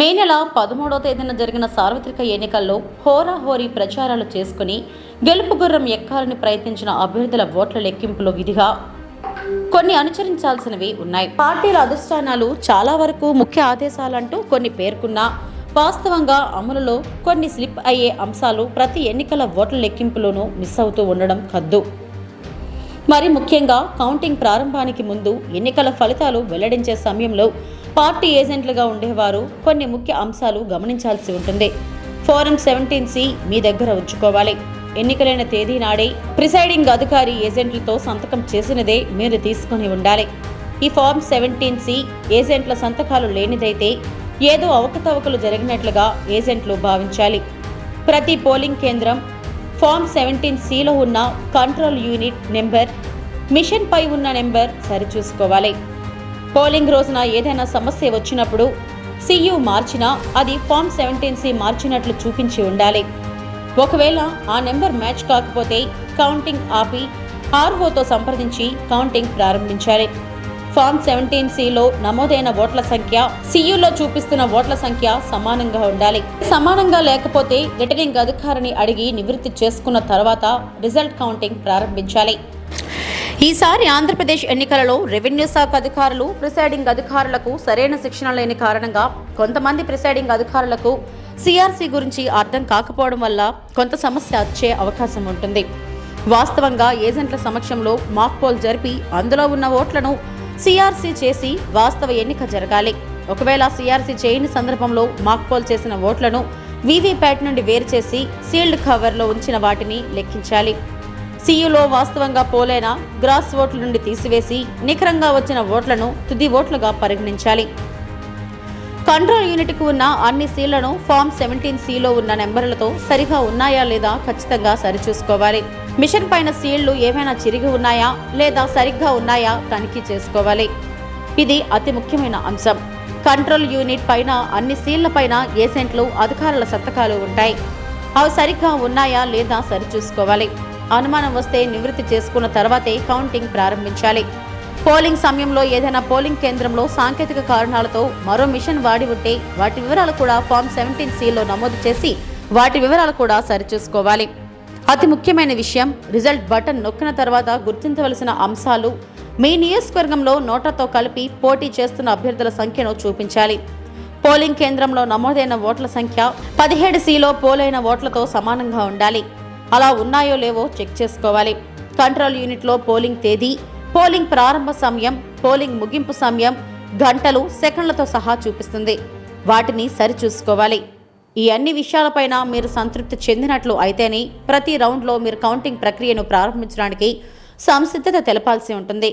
మే నెల పదమూడవ తేదీన జరిగిన సార్వత్రిక ఎన్నికల్లో హోరాహోరీ ప్రచారాలు చేసుకుని గెలుపు గుర్రం ఎక్కాలని ప్రయత్నించిన అభ్యర్థుల ఓట్ల లెక్కింపులో విధిగా కొన్ని అనుసరించాల్సినవి ఉన్నాయి. పార్టీల అధిష్టానాలు చాలా వరకు ముఖ్య ఆదేశాలంటూ కొన్ని పేర్కొన్నా వాస్తవంగా అమలులో కొన్ని స్లిప్ అయ్యే అంశాలు ప్రతి ఎన్నికల ఓట్ల లెక్కింపులోనూ మిస్ అవుతూ ఉండడం కద్దు. మరి ముఖ్యంగా కౌంటింగ్ ప్రారంభానికి ముందు ఎన్నికల ఫలితాలు వెల్లడించే సమయంలో పార్టీ ఏజెంట్లుగా ఉండేవారు. కొన్ని ముఖ్య అంశాలు గమనించాల్సి ఉంటుంది. ఫోరం సెవెంటీన్ సి మీ దగ్గర ఉంచుకోవాలి. ఎన్నికలైన తేదీ నాడే ప్రిసైడింగ్ అధికారి ఏజెంట్లతో సంతకం చేసినదే మీరు తీసుకొని ఉండాలి. ఈ ఫార్మ్ సెవెంటీన్ సి ఏజెంట్ల సంతకాలు లేనిదైతే ఏదో అవకతవకలు జరిగినట్లుగా ఏజెంట్లు భావించాలి. ప్రతి పోలింగ్ కేంద్రం ఫామ్ సెవెంటీన్ సిలో ఉన్న కంట్రోల్ యూనిట్ నెంబర్ మిషన్ పై ఉన్న నెంబర్ సరిచూసుకోవాలి. పోలింగ్ రోజున ఏదైనా సమస్య వచ్చినప్పుడు సియు మార్చినా అది ఫామ్ సెవెంటీన్ సి మార్చినట్లు చూపించి ఉండాలి. ఒకవేళ ఆ నెంబర్ మ్యాచ్ కాకపోతే కౌంటింగ్ ఆపి ఆర్ఓతో సంప్రదించి కౌంటింగ్ ప్రారంభించాలి. ఫామ్ సెవెంటీన్ సిలో నమోదైన ఓట్ల సంఖ్య సియులో చూపిస్తున్న ఓట్ల సంఖ్య సమానంగా ఉండాలి. సమానంగా లేకపోతే రిటర్నింగ్ అధికారిని అడిగి నివృత్తి చేసుకున్న తర్వాత రిజల్ట్ కౌంటింగ్ ప్రారంభించాలి. ఈసారి ఆంధ్రప్రదేశ్ ఎన్నికలలో రెవెన్యూ శాఖ అధికారులు ప్రిసైడింగ్ అధికారులకు సరైన శిక్షణ లేని కారణంగా కొంతమంది ప్రిసైడింగ్ అధికారులకు సిఆర్సీ గురించి అర్థం కాకపోవడం వల్ల కొంత సమస్య వచ్చే అవకాశం ఉంటుంది. వాస్తవంగా ఏజెంట్ల సమక్షంలో మాక్ పోల్ జరిపి అందులో ఉన్న ఓట్లను సిఆర్సీ చేసి వాస్తవ ఎన్నిక జరగాలి. ఒకవేళ సిఆర్సీ చేయని సందర్భంలో మాక్ పోల్ చేసిన ఓట్లను వీవీప్యాట్ నుండి వేరు చేసి సీల్డ్ కవర్లో ఉంచిన వాటిని లెక్కించాలి. సీయులో వాస్తవంగా పోలైన? గ్రాస్ ఓట్ల నుండి తీసివేసి నిఖరంగా వచ్చిన ఓట్లను తుది ఓట్లుగా పరిగణించాలి. కంట్రోల్ యూనిట్కు ఉన్న అన్ని సీళ్ళను ఫామ్ సెవెంటీన్ సీలో ఉన్న నెంబర్లతో సరిగా ఉన్నాయా లేదా ఖచ్చితంగా సరిచూసుకోవాలి. మిషన్ పైన సీళ్ళు ఏమైనా చిరిగి ఉన్నాయా లేదా సరిగ్గా ఉన్నాయా తనిఖీ చేసుకోవాలి. ఇది అతి ముఖ్యమైన అంశం. కంట్రోల్ యూనిట్ పైన అన్ని సీళ్ళ పైన ఏజెంట్లు అధికారుల సంతకాలు ఉంటాయి. అవి సరిగ్గా ఉన్నాయా లేదా సరిచూసుకోవాలి. అనుమానం వస్తే నివృత్తి చేసుకున్న తర్వాతే కౌంటింగ్ ప్రారంభించాలి. పోలింగ్ సమయంలో ఏదైనా పోలింగ్ కేంద్రంలో సాంకేతిక కారణాలతో మరో మిషన్ వాడి ఉంటే వాటి వివరాలు కూడా ఫామ్ సెవెంటీన్ సిలో నమోదు చేసి వాటి వివరాలు కూడా సరిచూసుకోవాలి. అతి ముఖ్యమైన విషయం రిజల్ట్ బటన్ నొక్కిన తర్వాత గుర్తించవలసిన అంశాలు మీ నియోజకవర్గంలో నోటాతో కలిపి పోటీ చేస్తున్న అభ్యర్థుల సంఖ్యను చూపించాలి. పోలింగ్ కేంద్రంలో నమోదైన ఓట్ల సంఖ్య పదిహేడు సిలో పోలైన ఓట్లతో సమానంగా ఉండాలి. అలా ఉన్నాయో లేవో చెక్ చేసుకోవాలి. కంట్రోల్ యూనిట్లో పోలింగ్ తేదీ పోలింగ్ ప్రారంభ సమయం పోలింగ్ ముగింపు సమయం గంటలు సెకండ్లతో సహా చూపిస్తుంది. వాటిని సరిచూసుకోవాలి. ఈ అన్ని విషయాలపైన మీరు సంతృప్తి చెందినట్లు అయితేనే ప్రతి రౌండ్లో మీరు కౌంటింగ్ ప్రక్రియను ప్రారంభించడానికి సంసిద్ధత తెలపాల్సి ఉంటుంది.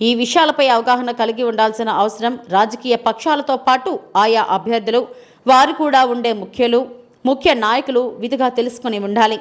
ఈ విషయాలపై అవగాహన కలిగి ఉండాల్సిన అవసరం రాజకీయ పక్షాలతో పాటు ఆయా అభ్యర్థులు వారు కూడా ఉండే ముఖ్యులు ముఖ్య నాయకులు విధిగా తెలుసుకుని ఉండాలి.